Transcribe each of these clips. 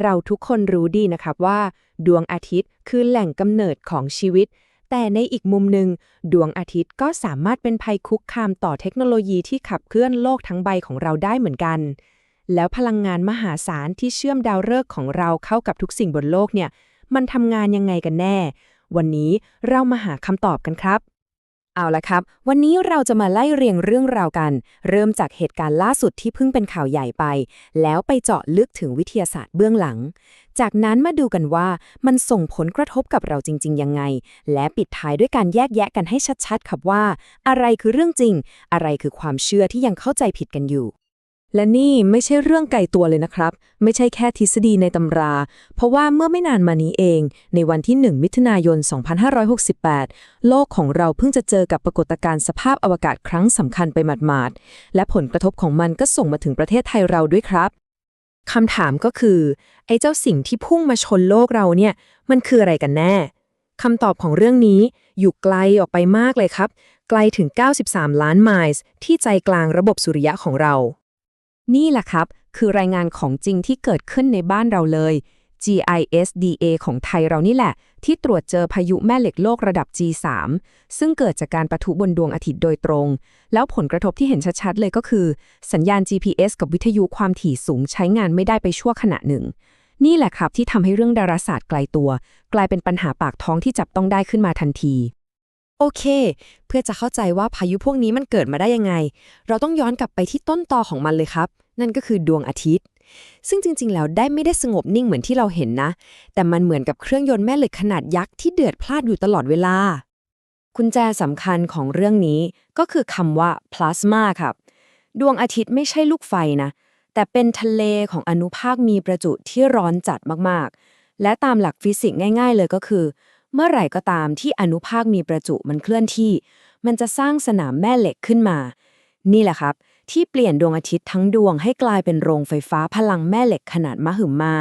เราทุกคนรู้ดีนะครับว่า ดวงอาทิตย์คือแหล่งกำเนิดของชีวิต แต่ในอีกมุมหนึ่งดวงอาทิตย์ก็สามารถเป็นภัยคุกคามต่อเทคโนโลยีที่ขับเคลื่อนโลกทั้งใบของเราได้เหมือนกัน แล้วพลังงานมหาศาลที่เชื่อมดาวฤกษ์ของเราเข้ากับทุกสิ่งบนโลกเนี่ย มันทำงานยังไงกันแน่ วันนี้เรามาหาคำตอบกันครับ เอาละครับ วันนี้เราจะมาไล่เรียงเรื่องราวกัน เริ่มจากเหตุการณ์ล่าสุดที่เพิ่งเป็นข่าวใหญ่ไป แล้วไปเจาะลึกถึงวิทยาศาสตร์เบื้องหลัง จากนั้นมาดูกันว่ามันส่งผลกระทบกับเราจริง ๆ ยังไง และปิดท้ายด้วยการแยกแยะกันให้ชัดๆครับว่า อะไรคือเรื่องจริง อะไรคือความเชื่อที่ยังเข้าใจผิดกันอยู่ และนี่ไม่ใช่เรื่องไกลตัวเลยนะครับ ไม่ใช่แค่ทฤษฎีในตำรา เพราะว่าเมื่อไม่นานมานี้เอง ในวันที่ 1 มิถุนายน 2568 โลกของเราเพิ่งจะเจอกับปรากฏการณ์สภาพอวกาศครั้งสำคัญไปหมาดๆ และผลกระทบของมันก็ส่งมาถึงประเทศไทยเราด้วยครับคำถามก็คือ ไอ้เจ้าสิ่งที่พุ่งมาชนโลกเราเนี่ย มันคืออะไรกันแน่คำตอบของเรื่องนี้อยู่ไกลออกไปมากเลยครับ ไกลถึง 93 ล้านไมล์ที่ใจกลางระบบสุริยะของเรา นี่แหละครับ คือรายงานของจริงที่เกิดขึ้นในบ้านเราเลย GISDA ของไทยเรานี่แหละ ที่ตรวจเจอพายุแม่เหล็กโลกระดับ G3 ซึ่งเกิดจากการประทุบนดวงอาทิตย์โดยตรง แล้วผลกระทบที่เห็นชัดๆ เลยก็คือ สัญญาณ GPS กับวิทยุความถี่สูงใช้งานไม่ได้ไปชั่วขณะหนึ่ง นี่แหละครับที่ทำให้เรื่องดาราศาสตร์ไกลตัว กลายเป็นปัญหาปากท้องที่จับต้องได้ขึ้นมาทันที โอเค เพื่อจะเข้าใจว่าพายุพวกนี้มันเกิดมาได้ยังไง เราต้องย้อนกลับไปที่ต้นตอของมันเลยครับ นั่นก็คือดวงอาทิตย์ ซึ่งจริง ๆ แล้วได้ไม่ได้สงบนิ่งเหมือนที่เราเห็นนะ แต่มันเหมือนกับเครื่องยนต์แม่เหล็กขนาดยักษ์ที่เดือดพล่านอยู่ตลอดเวลา กุญแจสำคัญของเรื่องนี้ก็คือคำว่าพลาสมาครับ ดวงอาทิตย์ไม่ใช่ลูกไฟนะ แต่เป็นทะเลของอนุภาคมีประจุที่ร้อนจัดมากๆ และตามหลักฟิสิกส์ง่าย ๆ เลยก็คือ เมื่อไหร่ก็ตามที่อนุภาคมีประจุมันเคลื่อนที่ มันจะสร้างสนามแม่เหล็กขึ้นมา นี่แหละครับ ที่เปลี่ยนดวงอาทิตย์ทั้งดวงให้กลายเป็นโรงไฟฟ้าพลังแม่เหล็กขนาดมหึมมา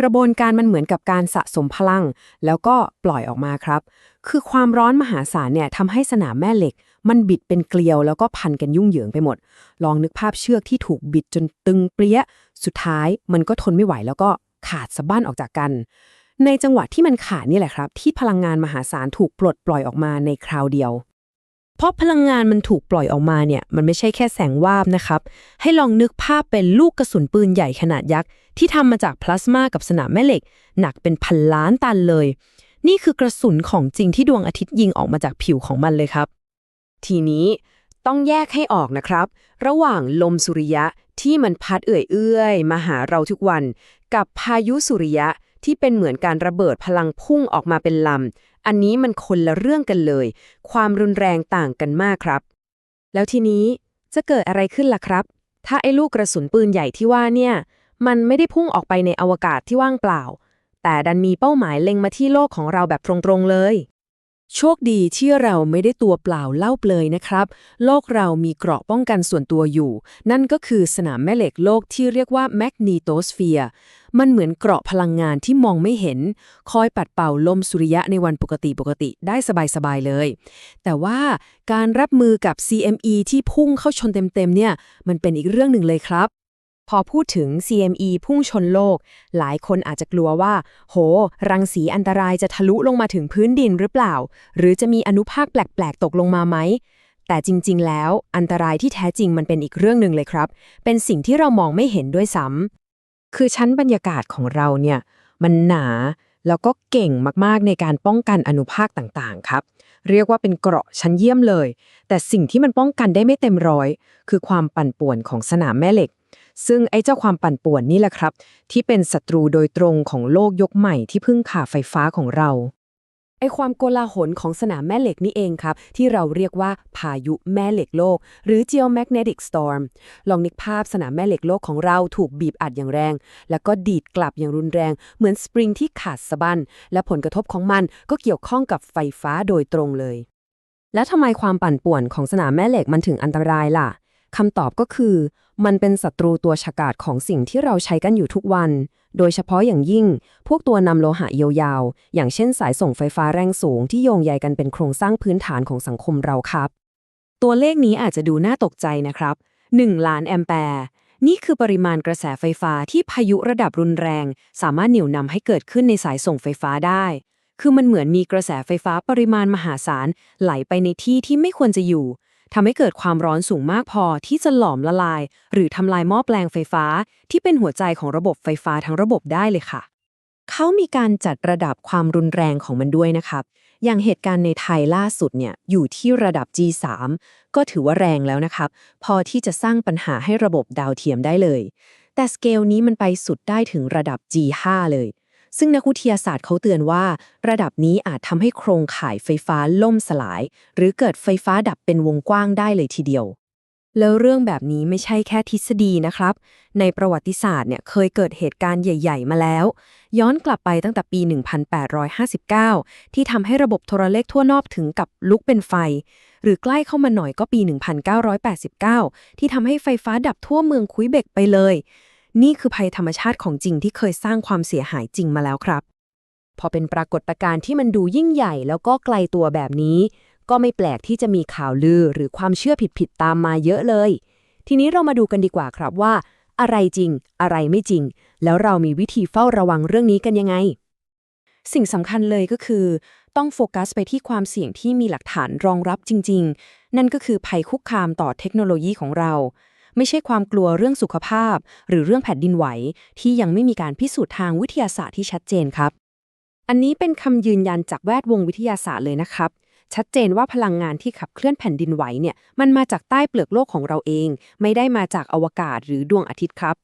กระบวนการมันเหมือนกับการสะสมพลัง แล้วก็ปล่อยออกมาครับ คือความร้อนมหาศาลเนี่ยทำให้สนามแม่เหล็ก มันบิดเป็นเกลียวแล้วก็พันกันยุ่งเหยิงไปหมด ลองนึกภาพเชือกที่ถูกบิดจนตึงเปรี้ย สุดท้ายมันก็ทนไม่ไหวแล้วก็ขาดสะบั้นออกจากกัน ในจังหวะที่มันขาดนี่แหละครับ ที่พลังงานมหาศาลถูกปลดปล่อยออกมาในคราวเดียว เพราะพลังงานมันถูกปล่อยออกมาเนี่ย มันไม่ใช่แค่แสงวาบนะครับ ให้ลองนึกภาพเป็นลูกกระสุนปืนใหญ่ขนาดยักษ์ ที่ทำมาจากพลาสมากับสนามแม่เหล็ก หนักเป็นพันล้านตันเลย นี่คือกระสุนของจริงที่ดวงอาทิตย์ยิงออกมาจากผิวของมันเลยครับ ทีนี้ต้องแยกให้ออกนะครับ ระหว่างลมสุริยะที่มันพัดเอื่อยๆมาหาเราทุกวัน กับพายุสุริยะ ที่เป็นเหมือนการระเบิดพลังพุ่งออกมาเป็นลำ อันนี้มันคนละเรื่องกันเลย ความรุนแรงต่างกันมากครับ แล้วทีนี้จะเกิดอะไรขึ้นล่ะครับ ถ้าไอ้ลูกกระสุนปืนใหญ่ที่ว่าเนี่ย มันไม่ได้พุ่งออกไปในอวกาศที่ว่างเปล่า แต่ดันมีเป้าหมายเล็งมาที่โลกของเราแบบตรงๆเลย โชคดีที่เราไม่ได้ตัวเปล่าเล่าเปลยนะครับ โลกเรามีเกราะป้องกันส่วนตัวอยู่ นั่นก็คือสนามแม่เหล็กโลกที่เรียกว่าแมกนีโตสเฟียร์มันเหมือนเกราะพลังงานที่มองไม่เห็น คอยปัดเป่าลมสุริยะในวันปกติปกติได้สบายๆเลย แต่ว่าการรับมือกับ CME ที่พุ่งเข้าชนเต็มๆเนี่ย มันเป็นอีกเรื่องหนึ่งเลยครับ พอพูดถึง CME พุ่งชนโลก หลายคนอาจจะกลัวว่า โห รังสีอันตรายจะทะลุลงมาถึงพื้นดินหรือเปล่า หรือจะมีอนุภาคแปลก ๆ ตกลงมาไหม แต่จริง ๆ แล้วอันตรายที่แท้จริงมันเป็นอีกเรื่องหนึ่งเลยครับ เป็นสิ่งที่เรามองไม่เห็นด้วยซ้ำ คือชั้นบรรยากาศของเราเนี่ย มันหนาแล้วก็เก่งมากๆในการป้องกันอนุภาคต่างๆ ครับ เรียกว่าเป็นเกราะชั้นเยี่ยมเลย แต่สิ่งที่มันป้องกันได้ไม่เต็มร้อย คือความปั่นป่วนของสนามแม่เหล็ก ซึ่งไอ้เจ้าความปั่นป่วนนี่แหละครับ ที่เป็นศัตรูโดยตรงของโลกยกใหม่ที่พึ่งขาไฟฟ้าของเรา ไอความโกลาหลของสนามแม่เหล็กนี่เองครับ ที่เราเรียกว่าพายุแม่เหล็กโลก หรือ geomagnetic storm ลองนึกภาพสนามแม่เหล็กโลกของเราถูกบีบอัดอย่างแรง แล้วก็ดีดกลับอย่างรุนแรง เหมือนสปริงที่ขาดสะบั้นและผลกระทบของมันก็เกี่ยวข้องกับไฟฟ้าโดยตรงเลย แล้วทำไมความปั่นป่วนของสนามแม่เหล็กมันถึงอันตรายล่ะ คำตอบก็คือ มันเป็นศัตรูตัวฉกาจของสิ่งที่เราใช้กันอยู่ทุกวัน โดยเฉพาะอย่างยิ่ง พวกตัวนำโลหะยาวๆ อย่างเช่นสายส่งไฟฟ้าแรงสูงที่โยงใยกันเป็นโครงสร้างพื้นฐานของสังคมเราครับ ตัวเลขนี้อาจจะดูน่าตกใจนะครับ 1 ล้านแอมแปร์นี่คือปริมาณกระแสไฟฟ้าที่พายุระดับรุนแรง สามารถเหนี่ยวนำให้เกิดขึ้นในสายส่งไฟฟ้าได้ คือมันเหมือนมีกระแสไฟฟ้าปริมาณมหาศาลไหลไปในที่ที่ไม่ควรจะอยู่ ทำให้เกิดความร้อนสูงมากพอที่จะหลอมละลาย หรือทำลายหม้อแปลงไฟฟ้า ที่เป็นหัวใจของระบบไฟฟ้าทั้งระบบได้เลยค่ะ เขามีการจัดระดับความรุนแรงของมันด้วยนะครับ อย่างเหตุการณ์ในไทยล่าสุดเนี่ยอยู่ที่ระดับ G3 ก็ถือว่าแรงแล้วนะครับ พอที่จะสร้างปัญหาให้ระบบดาวเทียมได้เลย แต่สเกลนี้มันไปสุดได้ถึงระดับ G5 เลย ซึ่งนักวิทยาศาสตร์เขาเตือนว่า ระดับนี้อาจทำให้โครงข่ายไฟฟ้าล่มสลาย หรือเกิดไฟฟ้าดับเป็นวงกว้างได้เลยทีเดียว แล้วเรื่องแบบนี้ไม่ใช่แค่ทฤษฎีนะครับ ในประวัติศาสตร์เนี่ยเคยเกิดเหตุการณ์ใหญ่ ๆ มาแล้ว ย้อนกลับไปตั้งแต่ปี 1859 ที่ทำให้ระบบโทรเลขทั่วนอกถึงกับลุกเป็นไฟ หรือใกล้เข้ามาหน่อยก็ปี 1989 ที่ทำให้ไฟฟ้าดับทั่วเมืองคุยเบกไปเลย นี่คือภัยธรรมชาติของจริงที่เคยสร้างความเสียหายจริงมาแล้วครับ พอเป็นปรากฏการณ์ที่มันดูยิ่งใหญ่แล้วก็ไกลตัวแบบนี้ ก็ไม่แปลกที่จะมีข่าวลือหรือความเชื่อผิดๆตามมาเยอะเลย ทีนี้เรามาดูกันดีกว่าครับว่า อะไรจริง อะไรไม่จริง แล้วเรามีวิธีเฝ้าระวังเรื่องนี้กันยังไง สิ่งสำคัญเลยก็คือ ต้องโฟกัสไปที่ความเสี่ยงที่มีหลักฐานรองรับจริง ๆ นั่นก็คือภัยคุกคามต่อเทคโนโลยีของเรา ไม่ใช่ความกลัวเรื่องสุขภาพ หรือเรื่องแผ่นดินไหว ที่ยังไม่มีการพิสูจน์ทางวิทยาศาสตร์ที่ชัดเจนครับ อันนี้เป็นคำยืนยันจากแวดวงวิทยาศาสตร์เลยนะครับ ชัดเจนว่าพลังงานที่ขับเคลื่อนแผ่นดินไหวเนี่ยมันมาจากใต้เปลือกโลกของเราเอง ไม่ได้มาจากอวกาศหรือดวงอาทิตย์ครับ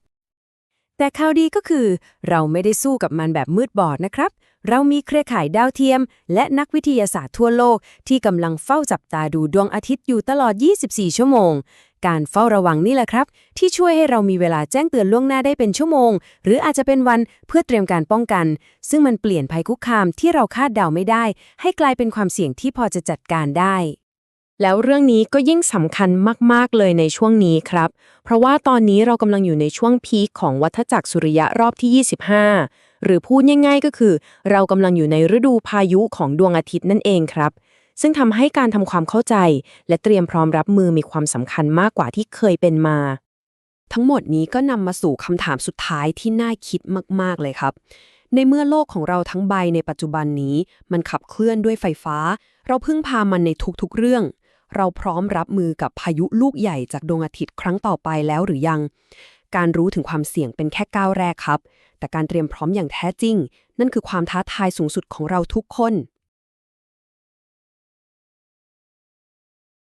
แต่ข่าวดีก็คือ เราไม่ได้สู้กับมันแบบมืดบอดนะครับ เรามีเครือข่ายดาวเทียม และนักวิทยาศาสตร์ทั่วโลกที่กำลังเฝ้าจับตาดูดวงอาทิตย์อยู่ตลอด 24 ชั่วโมง การเฝ้าระวังนี่แหละครับ ที่ช่วยให้เรามีเวลาแจ้งเตือนล่วงหน้าได้เป็นชั่วโมง หรืออาจจะเป็นวันเพื่อเตรียมการป้องกัน ซึ่งมันเปลี่ยนภัยคุกคามที่เราคาดเดาไม่ได้ ให้กลายเป็นความเสี่ยงที่พอจะจัดการได้แล้วเรื่องนี้ก็ยิ่งสำคัญมาก ๆ เลยในช่วงนี้ครับ เพราะว่าตอนนี้เรากำลังอยู่ในช่วงพีคของวัฏจักรสุริยะรอบที่ 25 หรือพูดง่าย ๆ ก็คือ เรากำลังอยู่ในฤดูพายุของดวงอาทิตย์นั่นเองครับ ซึ่งทำให้การทำความเข้าใจ และเตรียมพร้อมรับมือมีความสำคัญมากกว่าที่เคยเป็นมา ทั้งหมดนี้ก็นำมาสู่คำถามสุดท้ายที่น่าคิดมาก ๆ เลยครับ ในเมื่อโลกของเราทั้งใบในปัจจุบันนี้ มันขับเคลื่อนด้วยไฟฟ้า เราพึ่งพามันในทุกๆเรื่องเราพร้อมรับมือกับพายุลูกใหญ่จากดวงอาทิตย์ครั้งต่อไปแล้วหรือยัง การรู้ถึงความเสี่ยงเป็นแค่ก้าวแรกครับ แต่การเตรียมพร้อมอย่างแท้จริง นั่นคือความท้าทายสูงสุดของเราทุกคน